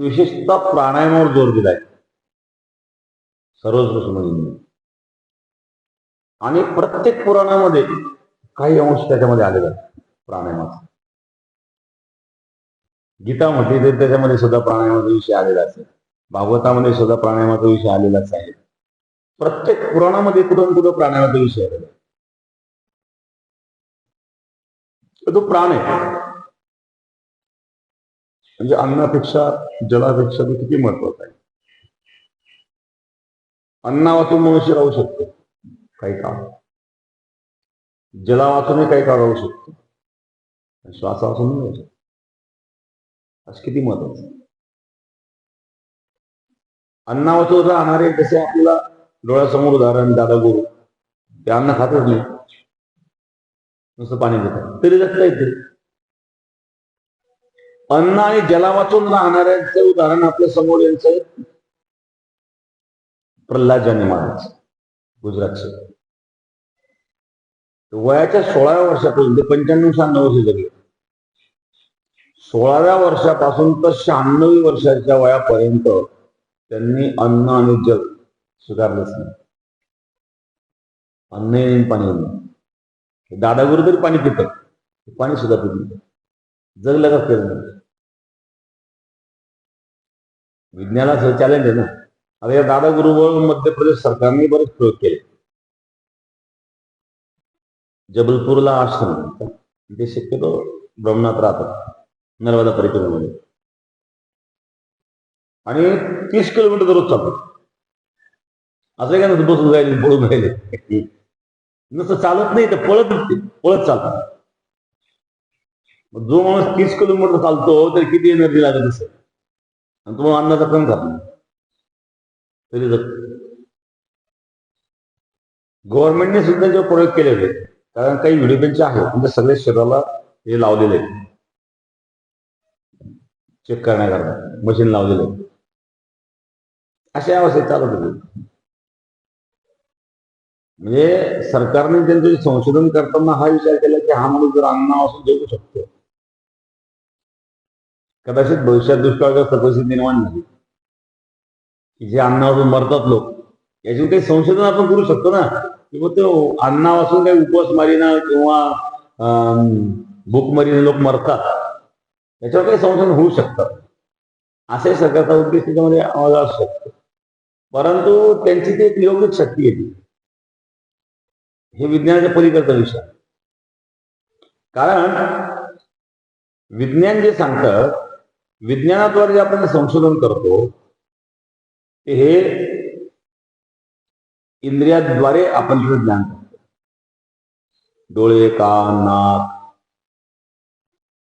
विशेषतः प्राणायामावर जोर दिलाय. सर्वच ऋषीमुनींनी आणि प्रत्येक पुराणामध्ये काही अंश त्याच्यामध्ये आलेला आहे प्राणायामाचा. गीतामध्ये ते त्याच्यामध्ये सुद्धा प्राणायामाचा विषय आलेला असेल. भागवतामध्ये सुद्धा प्राणायामाचा विषय आलेलाच आहे. प्रत्येक पुराणामध्ये कुठून कुठं प्राणायामाचा विषय आलेला आहे. तो प्राण आहे. म्हणजे अन्नापेक्षा जलापेक्षा तो किती महत्त्वाचा आहे? अन्ना वाचून मनुष्य राहू शकतो काही काळ जला वाचूनही काही काळ राहू शकतो. श्वास वाचून राहू शकतो. असं किती महत्वाचं अन्ना वाचून राहणारे जसे आपल्याला डोळ्यासमोर उदाहरण दादा गुरु ते अन्न खातच नाही. नुसतं पाणी देतात. तरी जगता येते. अन्न आणि जला वाचून राहणाऱ्यांचं उदाहरण आपल्यासमोर यांचं. प्रल्हादजानी महाराज गुजरातचे. वयाच्या सोळाव्या वर्षापासून ते पंच्याण्णव शहाण्णव वर्ष जगले. सोळाव्या वर्षापासून तर शहाण्णव वर्षाच्या वयापर्यंत त्यांनी अन्न आणि जल स्वीकारलंच नाही. अन्न येईन पाणी. दादागुरु दादा तरी पाणी पितात पाणी सुद्धा पित नाही. जगलं का केलं विज्ञानाचं चॅलेंज आहे ना. आता या दादा गुरुवर मध्य प्रदेश सरकारने बरेच प्रयोग केले. जबलपूरला आश्रम आहे. ते शक्यतो ब्रह्मनाथ राहतात. नर्मदा परिक्रमेमध्ये आणि तीस किलोमीटर दररोज चालतात. असं काय नसतं बसून जाईल पळून राहिले? नुसतं चालत नाही तर पळत पळत चालतात. मग जो माणूस तीस किलोमीटर चालतो तर किती एनर्जी लागत असेल? आणि तुम्हाला अन्नाचा कम घातला तरी तरी गव्हर्नमेंटने सुद्धा जे प्रयोग केले होते कारण काही व्हिडिओ आहेत म्हणजे सगळ्या शरीराला हे लावलेले आहेत. चेक करण्याकरता मशीन लावलेले आहे अशा अवस्थेत चालत होते. म्हणजे सरकारने त्यांचं संशोधन करताना हा विचार केला की हा माणूस जर अन्न असून जगू शकतो कदाचित भविष्यात दुष्काळाच्या प्रकृती निर्माण झाली. की जे अन्नावरून मरतात लोक याचे काही संशोधन आपण करू शकतो ना? किंवा तो अन्नापासून काही उपवास उपवासमारीनं किंवा भूकमरीने लोक मरतात याच्यावर काही संशोधन होऊ शकतात असे सरकारचा उद्देश त्याच्यामध्ये आवाज असू शकतो. परंतु त्यांची ती एक योगिक शक्ती येते हे विज्ञानाच्या पलीकडचा विषय. कारण विज्ञान जे सांगतं विज्ञानाद्वारे जे आपण संशोधन करतो ते हे इंद्रियाद्वारे आपण तिथं ज्ञान करतो. डोळे कान नाक.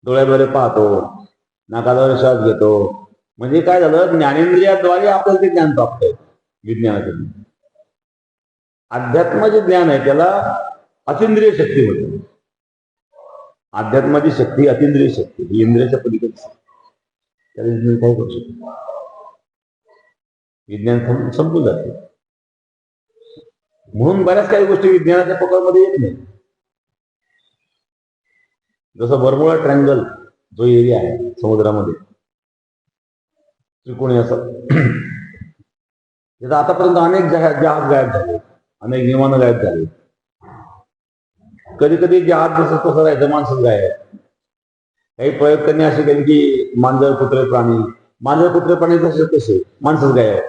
डोळ्याद्वारे पाहतो नाकाद्वारे श्वास घेतो. म्हणजे काय झालं? ज्ञानेंद्रियाद्वारे आपल्याला ते ज्ञान प्राप्त होतं विज्ञानाचे अध्यात्म जे ज्ञान आहे त्याला अतिंद्रिय शक्ती होते अध्यात्माची शक्ती अतिंद्रिय शक्ती ही इंद्रियाच्या पलीकडची त्याला विज्ञान काही करू शकतो विज्ञान संपून जाते. म्हणून बऱ्याच काही गोष्टी विज्ञानाच्या पकडमध्ये येत नाही जसं बरमुळा ट्रँगल जो एरिया आहे समुद्रामध्ये त्रिकोणी असं. त्याचा आतापर्यंत अनेक जहाज जहाज गायब झाले. अनेक विमानं गायब झाले. कधी कधी जहाज जसं तसं राहायचं माणसं गायब. काही प्रयोग करणे असे कारण की मांजर कुत्रे प्राणी. मांजर कुत्रे प्राणी तसे तसे माणसंच गाय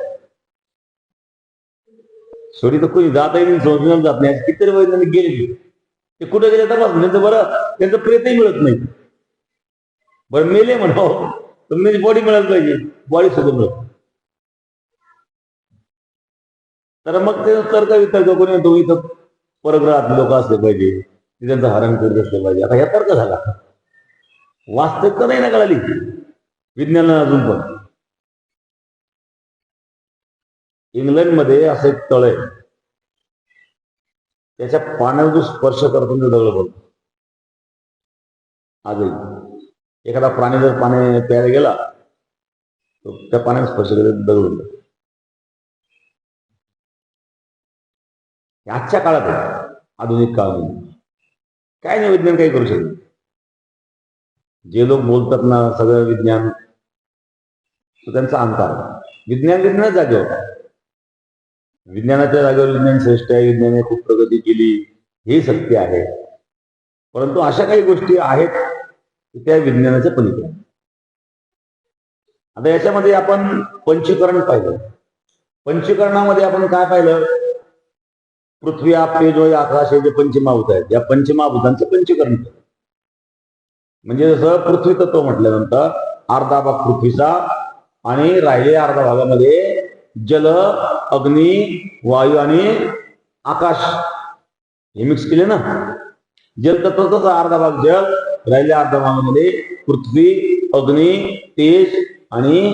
सोडी तर कोणी जात नाही संशोधन जात नाही. असे कितीतरी वैज्ञानिक गेले ते कुठे गेले तपास त्यांचं बरं त्यांचं प्रेतही मिळत नाही. बरं मेले म्हणा तर मेल बॉडी मिळत पाहिजे. बॉडी सुद्धा मिळत तर मग ते तर्क वितर्क कोणी तो इथं परग्रहात लोक असले पाहिजे. ते त्यांचं हरण करत असले पाहिजे. आता ह्या तर्क झाला. वास्तविकता नाही ना कळाली विज्ञानाला अजून पण. इंग्लंडमध्ये असं एक तळ. आहे त्याच्या पाण्यावर जो स्पर्श करतो दगड बोलतो आजही. एखादा प्राणी जर पाणी प्यायला गेला तो त्या पाण्यात स्पर्श करत दगड आजच्या काळात आधुनिक काळामध्ये काय नाही विज्ञान काही करू शकत जे लोक बोलतात ना सगळं विज्ञान तो त्यांचा अंकार विज्ञान विज्ञान जागेवर आहे. विज्ञानाच्या जागेवर विज्ञान श्रेष्ठ आहे विज्ञानाने खूप प्रगती केली हे सत्य आहे. परंतु अशा काही गोष्टी आहेत की त्या विज्ञानाच्या पलीकडे. आता याच्यामध्ये आपण पंचीकरण पाहिलं. पंचीकरणामध्ये आपण काय पाहिलं? पृथ्वी आप जो आकाश हे जे पंचमाभूत आहेत या पंचमाभूतांचं पंचीकरण केलं. म्हणजे जसं पृथ्वी तत्व म्हटल्यानंतर अर्धा भाग पृथ्वीचा आणि राहिलेल्या अर्धा भागामध्ये जल अग्नी वायू आणि आकाश. हे मिक्स केले ना? जल अर्धा भाग जल राहिल्या अर्धा भागामध्ये पृथ्वी अग्नी तेज आणि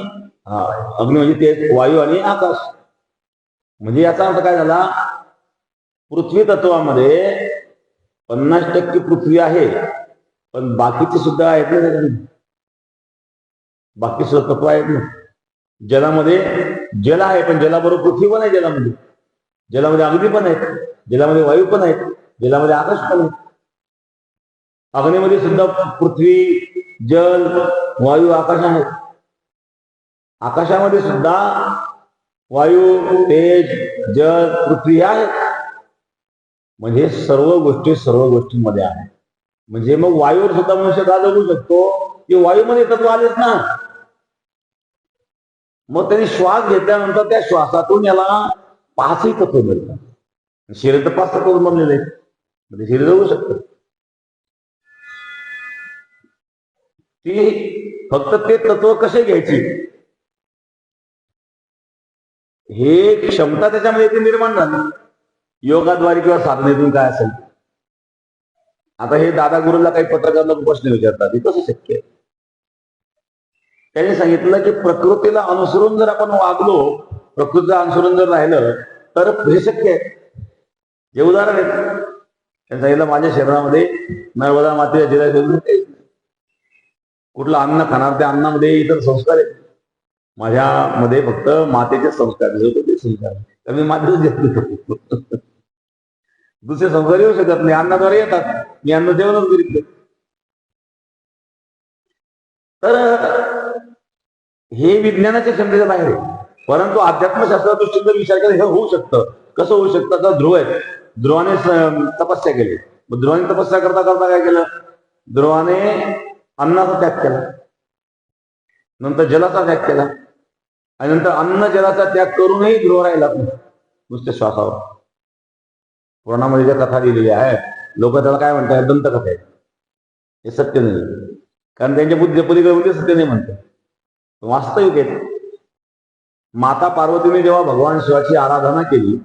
अग्नी म्हणजे तेज वायू आणि आकाश. म्हणजे याचा अर्थ काय झाला? पृथ्वी तत्वामध्ये पन्नास टक्के पृथ्वी आहे. पण बाकीचे सुद्धा आहेत ना त्याच्यामध्ये. बाकी सुद्धा तत्व आहेत ना. जलामध्ये जल आहे पण जलाबरोबर पृथ्वी पण आहे जलामध्ये. जलामध्ये अग्नी पण आहेत जलामध्ये वायू पण आहेत जलामध्ये आकाश पण आहे. अग्नीमध्ये सुद्धा पृथ्वी जल वायू आकाश आहेत आकाशामध्ये सुद्धा वायू तेज जल पृथ्वी आहे. म्हणजे सर्व गोष्टी सर्व गोष्टींमध्ये आहेत. म्हणजे मग वायूवर सुद्धा मनुष्य का शकतो. की वायूमध्ये तत्व आलेच ना. मग त्यांनी श्वास घेतल्यानंतर त्या श्वासातून याला पाचही तत्व मिळतात. शरीर तर पाच तत्व बनलेले म्हणजे शरीर जगू शकतं. ती फक्त ते तत्व कसे घ्यायची? हे क्षमता त्याच्यामध्ये ते निर्माण झाली. योगाद्वारे किंवा साधनेतून काय असेल? आता हे दादा गुरुला काही पत्रकारांना प्रश्न विचारतात. हे कसं शक्य आहे? त्यांनी सांगितलं की प्रकृतीला अनुसरून जर आपण वागलो प्रकृतीला अनुसरून जर राहिलं तर हे शक्य आहे. हे उदाहरण आहे. त्यांनी सांगितलं माझ्या शरीरामध्ये नर्मदा मातेच्या जिरा काहीच नाही. कुठलं अन्न खाणार त्या अन्नामध्ये इतर संस्कार आहेत. माझ्यामध्ये फक्त मातेचे संस्कार ते संस्कार. तर मी मातेच घेतले दुसरे संसार येऊ शकत नाही. अन्नाद्वारे येतात. मी अन्न जेवणच करीत तर हे विज्ञानाच्या क्षमतेच्या बाहेर आहे. परंतु अध्यात्मशास्त्रा दृष्टीने विचार केला हे होऊ शकतं. कसं होऊ शकतं? तर ध्रुव आहे ध्रुवाने तपस्या केली. मग ध्रुवाने तपस्या करता करता काय केलं? ध्रुवाने अन्नाचा त्याग केला. नंतर जलाचा त्याग केला. आणि नंतर अन्न जलाचा त्याग करूनही ध्रुव राहिला नुसत्या श्वासावर. पुराणामध्ये ज्या कथा लिहिलेल्या आहेत लोक त्याला काय म्हणतात दंतकथा आहेत. हे सत्य नाही. कारण त्यांच्या बुद्धी पलीकडे म्हणजे सत्य नाही म्हणतात. वास्तविक आहेत. माता पार्वतीने जेव्हा भगवान शिवाची आराधना केली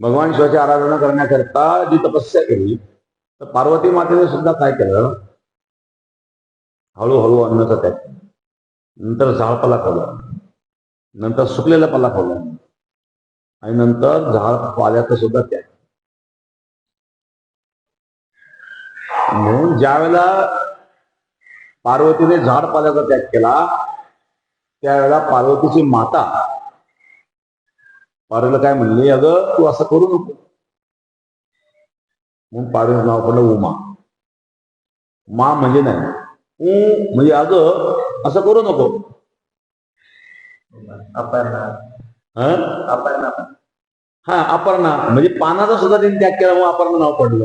भगवान शिवाची आराधना करण्याकरता जी तपस्या केली तर पार्वती मातेने सुद्धा काय केलं? हळूहळू अन्नचा त्याग केला. नंतर झाडपाला खावला नंतर सुकलेला पाला खावला आणि नंतर झाड पाल्याचा सुद्धा त्याग. म्हणून ज्या वेळेला पार्वतीने झाड पाल्याचा त्याग केला त्यावेळेला पार्वतीची माता पार्वतीला काय म्हणली अगं तू असं करू नको. म्हणून पार्वतीचं नाव पडलं उमा. मा म्हणजे नाही ऊ म्हणजे अगं असं करू नको. हं? हा अपर्णा. म्हणजे पानाचा सुद्धा त्यांनी त्याग केला मग अपर्णा नाव पडलं.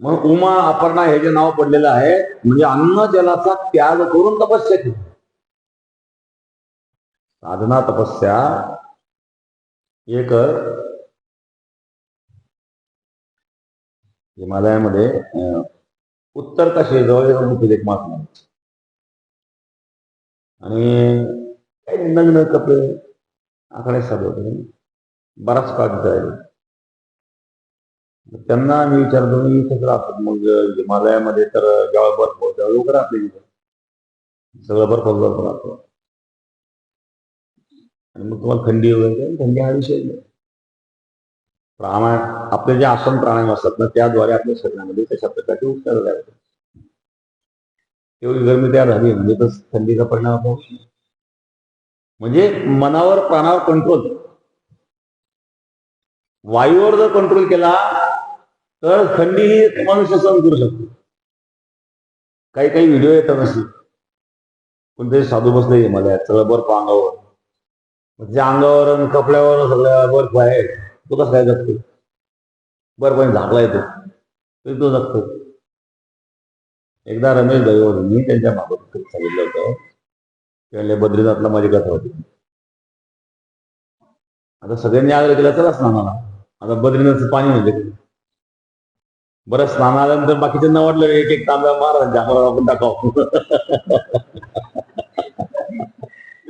मग उमा अपर्णा हे जे नाव पडलेलं आहे म्हणजे अन्न जलाचा त्याग करून तपस्या केली. साधना तपस्या. एक हिमालयामध्ये उत्तर काशीजवळ एक गुफेत एक आहे. आणि काही नग्न कपडे. आकडे साधे बराच काळ तिथे राहिले. त्यांना मी विचारतो मी सगळं राहतो. मग हिमालयामध्ये तर जेव्हा बर्फ होतो तेव्हा लोक राहते तिथे. सगळं बर्फ बर्फ राहतो. आणि मग तुम्हाला थंडी वगैरे थंडी हा विषय नाही. प्राणायाम आपले जे आसन प्राणायाम असतात ना त्याद्वारे आपल्या शरीरामध्ये तशा प्रकारचे उपचार तयार तेवढी गरमी तयार झाली म्हणजे तर थंडीचा परिणाम होतो म्हणजे मनावर प्राणावर कंट्रोल वायूवर जर कंट्रोल केला तर थंडी ही मनुष्य सहन करू शकतो. काही काही व्हिडिओ येतात अशी कोणतरी साधू बसले मला सगळं बर्फ अंगावर. मग त्याच्या अंगावर आणि कपड्यावर सगळं बर्फ आहे तो कसं काय जगतो? बर्फाने झाकला येतो. तरी तो जगतो. एकदा रमेश दयोनी त्यांच्या मागत सांगितलं होतं. ते बद्रीनाथला माझी कथा होती. आता सगळ्यांनी आग्रह केला चला स्नानाला. आता बद्रीनाथचं पाणी म्हणजे बरं स्नान आल्यानंतर बाकीच्यांना वाटलं एक एक तांब्या मारा जांभळा आपण टाकाव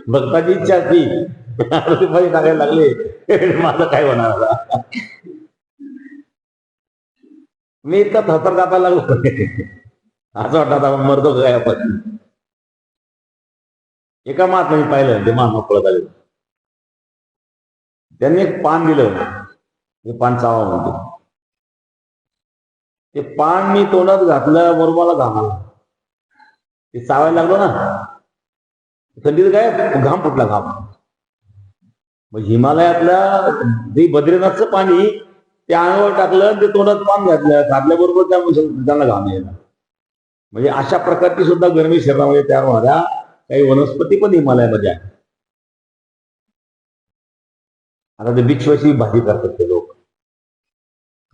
भक्ताची इच्छा ती पाणी टाकायला लागले. माझं काय होणार मी इतका थरथर कापायला लागलो. असं वाटत आपण मरतो काय आपण? एका महात्मा पाहिलं ते महात्मा पळत आले त्यांनी एक पान दिलं हे पान चावा म्हणते ते पान मी तोंडात घातलं बरोबर मला घाम आला ते चावायला लागलो ना. थंडीत काय? घाम फुटला घाम. मग हिमालयातल्या जे बद्रीनाथचं पाणी ते अंगावर टाकलं ते तोंडात पान घातलं. घातल्याबरोबर त्या त्यांना घाम यायला. म्हणजे अशा प्रकारची सुद्धा गरमी शरीरामध्ये तयार होणाऱ्या काही वनस्पती पण हिमालयामध्ये आहे आता ते बिच्छवाची भाजी करतात ते लोक.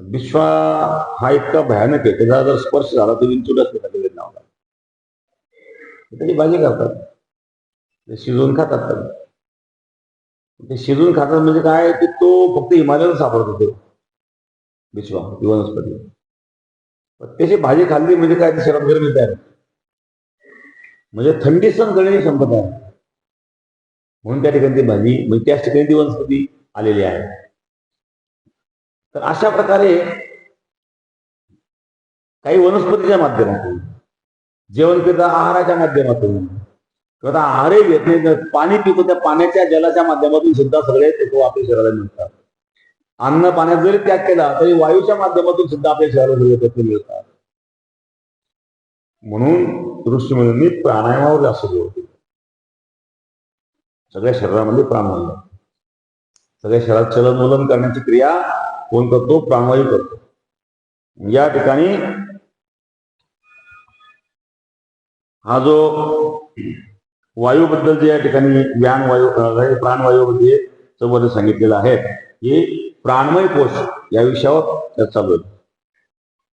विश्वा हा इतका भयानक आहे त्याचा जर स्पर्श झाला तर विंचूड असते त्याच्या त्याची भाजी करतात. ते शिजवून खातात तर ते शिजवून खातात म्हणजे काय की तो फक्त हिमालयात सापडत होतो विश्वा ही वनस्पती. त्याची भाजी खाल्ली म्हणजे काय ते शराब गरमी तयार होते. म्हणजे थंडी सण करण्याची क्षमता आहे. म्हणून त्या ठिकाणी ती भाजी म्हणजे त्याच ठिकाणी ती वनस्पती आलेली आहे. तर अशा प्रकारे काही वनस्पतीच्या माध्यमातून जेवण करता आहाराच्या माध्यमातून किंवा आता आहारही घेत नाही पाणी पितो त्या पाण्याच्या जलाच्या माध्यमातून सुद्धा सगळे ते आपल्या शरीराला मिळतात. अन्न पाण्यात जरी त्याग केला तरी वायूच्या माध्यमातून सुद्धा आपल्या शरीराला सगळे तत्व मिळतात. म्हणून ऋषीमुनी प्राणायामावर जास्त जोर सगळ्या शरीरामध्ये प्राणवायू सगळ्या शरीरात चलनवलन करण्याची क्रिया कोण करतो? प्राणवायू करतो. या ठिकाणी हा जो वायूबद्दल जे या ठिकाणी व्यान वायू प्राणवायूमध्ये समोर सांगितलेलं आहे की प्राणमय कोश या विषयावर चालू आहे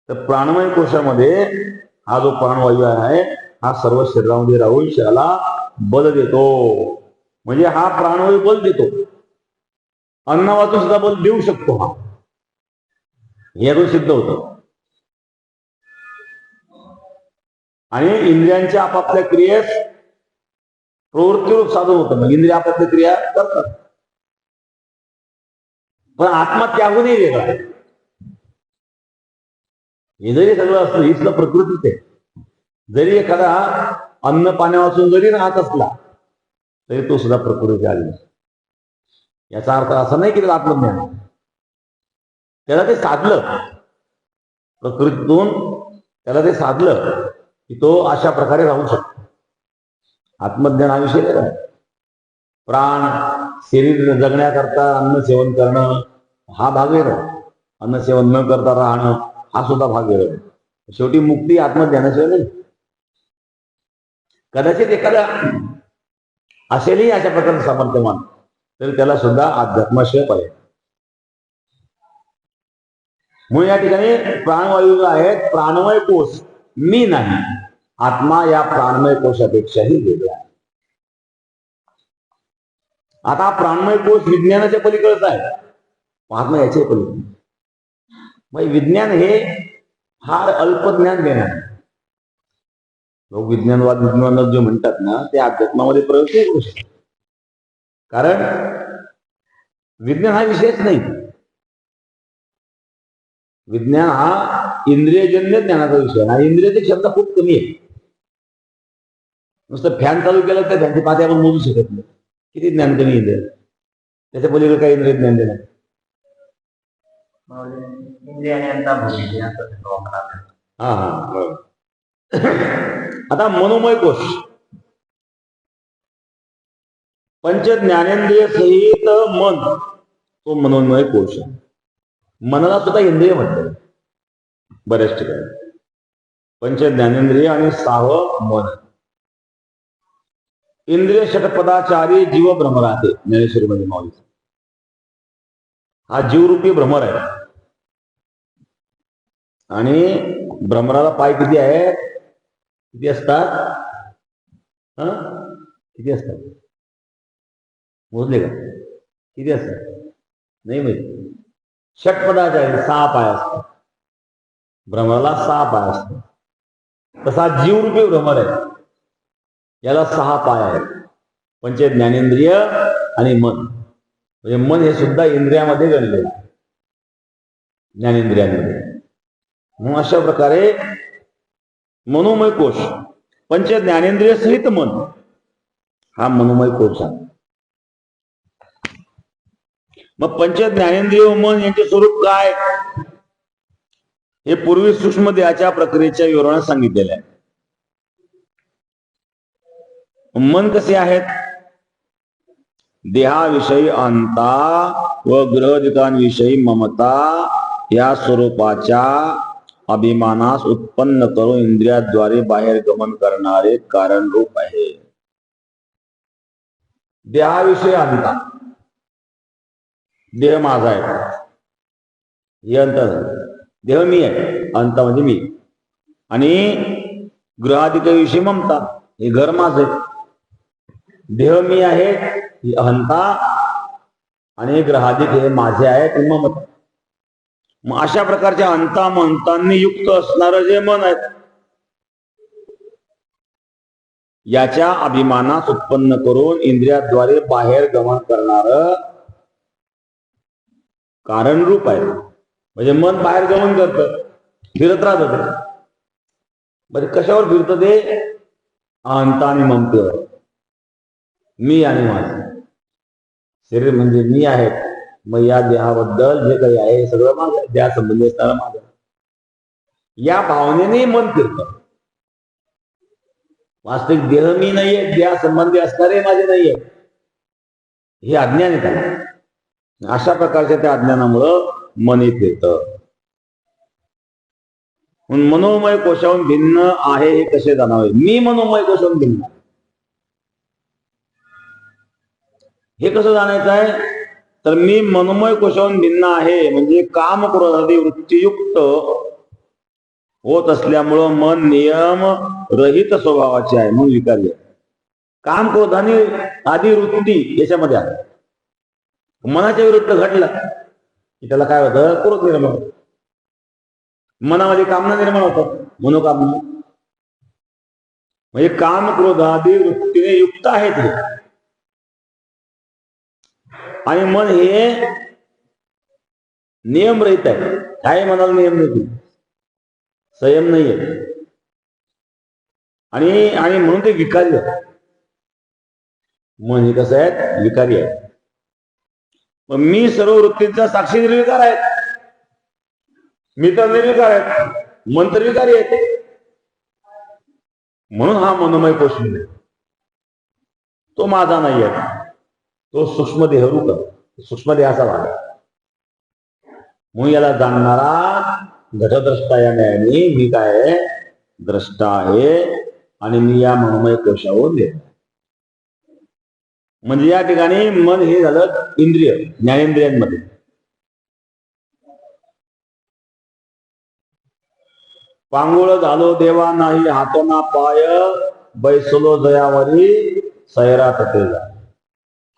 तर प्राणमय कोशामध्ये हा जो प्राणवायू आहे हा सर्व शरीरामध्ये राहून शरीराला बल देतो. म्हणजे हा प्राणवायू बल देतो. अन्न वाचून सुद्धा बल देऊ शकतो हा. यातून सिद्ध होतं. आणि इंद्रियांच्या आपापल्या क्रियेस प्रवृत्तीरूप साधन होतं. मग इंद्रिय आपापल्या क्रिया करतात. पण आत्मा त्याहूनही वेगळा आहे. हे जरी सगळं असलं हीच प्रकृतीच आहे. जरी एखादा अन्न पाण्यापासून जरी राहत असला तरी तो सुद्धा प्रकृती आली याचा अर्थ असा नाही की त्याला आत्मज्ञान त्याला ते साधलं. प्रकृतीतून त्याला ते साधलं की तो अशा प्रकारे राहू शकतो. आत्मज्ञान हा विषय वेगळा प्राण शरीर जगण्याकरता अन्न सेवन करणं हा भाग वेगळा अन्न सेवन न करता राहणं हा सुद्धा भाग वेगळा आहे. शेवटी मुक्ती आत्मज्ञानाशिवाय नाही. कदाचित एखादा असेलही अशा प्रकारचं समर्थमान तर त्याला सुद्धा अध्यात्माशिवाय पर्याय म्हणून या ठिकाणी प्राणवायू जो आहेत प्राणमय कोश मी नाही. आत्मा या प्राणमय कोशापेक्षाही वेगळा आहे. आता प्राणमय कोश विज्ञानाच्या पलीकडचा आहे. महात्मा याच्या पलीकडे मग विज्ञान हे फार अल्पज्ञान देणार लोक विज्ञानवाद विज्ञानवाद जे म्हणतात ना ते अध्यात्मामध्ये प्रयोग करू शकत कारण विज्ञान हा विषयच नाही विज्ञान हा इंद्रियजन्य ज्ञानाचा विषय. आणि इंद्रियाची क्षमता खूप कमी आहे नुसतं फॅन चालू केलं तर त्यांची पाते आपण मोजू शकत नाही किती ज्ञान कमी इंद्रिय त्याच्या पलीकडे काही इंद्रिय ज्ञान देणार आहे. हा हा. आता मनोमय कोश. पंच ज्ञानेंद्रिय सहित मन. तो मनोमय कोश. आहे मनाला सुद्धा इंद्रिय म्हणतात. बऱ्याच ठिकाणी. पंच ज्ञानेंद्रिय आणि सहावं मन. इंद्रिय षटपदाचारी जीव भ्रमराते ज्ञानेश्वरीमध्ये माऊली हा जीवरूपी भ्रमर आहे. आणि भ्रमराला पाय किती आहे? किती असतात? हा? किती असतात? मोजले का? किती असतात? नाही माहिती. षटपदाचारी सहा पाय असतात. भ्रमराला सहा पाय असतात. तसा जीवरूपी भ्रमर आहे. याला सहा पाय आहेत. पंच ज्ञानेंद्रिय आणि मन. म्हणजे मन हे सुद्धा इंद्रियामध्ये गणले ज्ञानेंद्रियांमध्ये. मग अशा प्रकारे मनोमय कोश पंच ज्ञानेंद्रिय सहित मन हा मनोमय कोश आहे मग पंच ज्ञानेंद्रिय मन यांचे स्वरूप काय? हे पूर्वी सूक्ष्म देहाच्या प्रक्रियेच्या विवरणात सांगितलेलं आहे. मन कसे आहेत? देहाविषयी अंता व ग्रहदिकांविषयी ममता या स्वरूपाच्या अभिमानास उत्पन्न करून इंद्रियाद्वारे बाहेर गमन करणारे कारण रूप आहे. देहाविषयी अंता देह माझा आहे. हे अंत देह मी आहे. अंत म्हणजे मी. आणि ग्रहाधिकाविषयी ममता. हे घर माझे देह मी आहे ही अहंता आणि ग्रहाधिक हे माझे आहे ते ममता. मग अशा प्रकारच्या अंता ममतांनी युक्त असणार जे मन आहे याच्या अभिमानास उत्पन्न करून इंद्रियाद्वारे बाहेर गमन करणार कारण रूप आहे. म्हणजे मन बाहेर गमन करत फिरत राहत म्हणजे कशावर फिरत ते? अंत आणि ममतेवर मी आणि माझ. शरीर म्हणजे मी आहे. मग या देहाबद्दल जे काही आहे सगळं माझं देहा संबंधी असणारा माझं या भावनेने मन फिरत. वास्तविक देह मी नाहीये देहा संबंधी असणारे माझे नाहीये. हे अज्ञान आहे अशा प्रकारच्या त्या अज्ञानामुळं मन फिरत. मनोमय कोशाहून भिन्न आहे हे कसे जाणावे मी मनोमय कोशाहून भिन्न हे कसं जाणायचं आहे? तर मी मनमय कोशाहून भिन्न आहे. म्हणजे काम क्रोधादी वृत्तीयुक्त होत असल्यामुळं मन नियम रहित स्वभावाचे आहे म्हणून विकार्य काम क्रोधाने आधी वृत्ती याच्यामध्ये आहे मनाच्या विरुद्ध घडलं की त्याला काय होतं? क्रोध निर्माण होतं. मनामध्ये कामना निर्माण होतात. मनोकामना. म्हणजे काम क्रोधादी वृत्तीने युक्त आहे ते आणि मन हे नियम रहित आहे. काय मनाला नियम नाही संयम नाहीये आणि आणि म्हणून ते विकारी आहे मन हे कसं आहे? विकारी आहे. मग मी सर्व वृत्तींचा साक्षी निर्विकार आहे. मी तर निर्विकार आहे. मन तर विकारी आहे. म्हणून हा मनोमय कोश आहे. तो माझा नाही आहे. तो सूक्ष्म देहरूप सूक्ष्म देहाचा भाग. म्हणून याला जाणणारा घटद्रष्टा या न्यायाने मी काय आहे? द्रष्टा आहे आणि मी या मनोमय कोशावर येत म्हणजे या ठिकाणी मन हे झालं इंद्रिय ज्ञानेंद्रियांमध्ये. पांगुळ झालो देवा नाही हातोना पाय बैसलो जयावरी सैरात तेला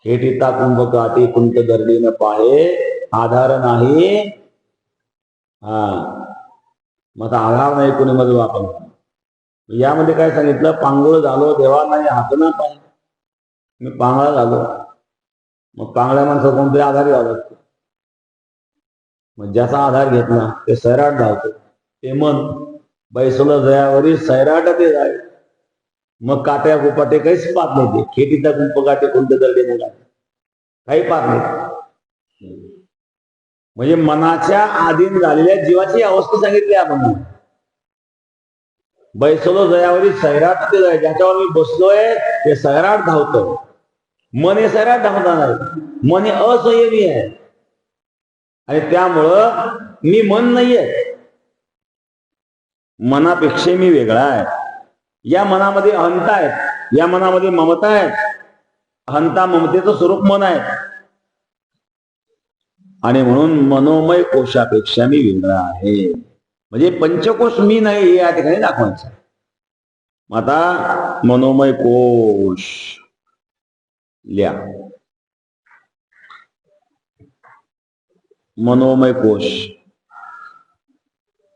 हेटिता कुंभ काठी गर्दी न पाहे आधार नाही. हा. मग आता आधार नाही कोणी मध्ये वापर यामध्ये काय सांगितलं? पांगुळ झालो देवा नाही हातोना पाहिजे मी पांगळा झालो. मग पांगळ्या माणसं कोणतरी आधार घ्यावं लागतो. मग ज्याचा आधार घेतला ते सैराट धावतो. ते मन बैसोला जयावरी सैराट ते जावे मग काट्या गुपाटे काहीच पाहत नाही ते. खेटीचा गुंप काटे कोणते दर्डे नाही काही पाहत नाही. म्हणजे मनाच्या आधीन झालेल्या जीवाची अवस्था सांगितली आपण. बैसलो जयावरी सैराट ते जाय ज्याच्यावर मी बसलोय ते सैराट धावतं. मन हे सैराट धावणार मन हे असंयमी आहे. आणि त्यामुळं मी मन नाहीये. मनापेक्षा मी वेगळा आहे. या मनामध्ये अहंता आहे. या मनामध्ये ममता आहे. अहंता ममतेचं स्वरूप मन आहे. आणि म्हणून मनोमय कोशापेक्षा मी वेगळा आहे. म्हणजे पंचकोश मी नाही हे या ठिकाणी दाखवायचं. आता मनोमय कोश लिहा. मनोमय कोश.